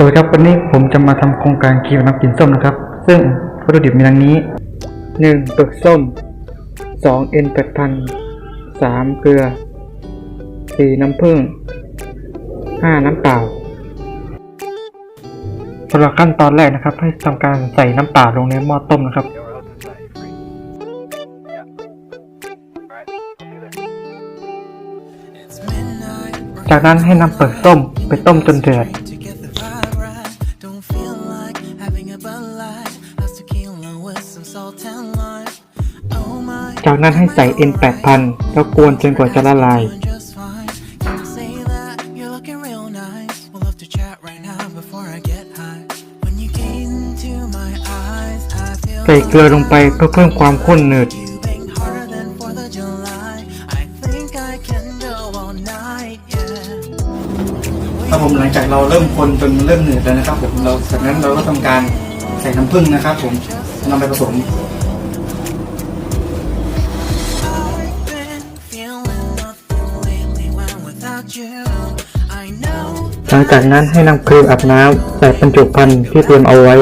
สวัสดีครับวันนี้ผมจะมาทำโครงการคีบน้ำกลิ่นส้มนะครับ ซึ่งวัตถุดิบมีดังนี้ 1. เปลือกส้ม 2. เอ็นแปดพัน 3. เกลือ 4. น้ำผึ้ง 5. น้ำเปล่าสำหรับขั้นตอนแรกนะครับ ให้ทำการใส่น้ำเปล่าลงในหม้อต้มนะครับจากนั้นให้นำเปลือกส้มไปต้มจนเดือด จากนั้นให้ใส่ N8000 แล้วกวนจนกว่าจะละลาย doing just fine. Can you say that you're looking real nice? We'll have to chat right now before I get high. When you gaze into my eyes, I feel ใส่เกลือลงไปเพื่อเพิ่มความข้นหนืด you bang harder than Fourth of July. I think I can go all night, yeah. ครับผมหลังจากเราเริ่มคนจนเริ่มหนืดแล้วนะครับผมเราจากนั้นเราก็ทำการ ใส่น้ำผึ้งนะครับ ผมนำไปผสมหลังจากนั้นให้นำครีมอาบน้ำใส่บรรจุภัณฑ์ที่เตรียมเอาไว้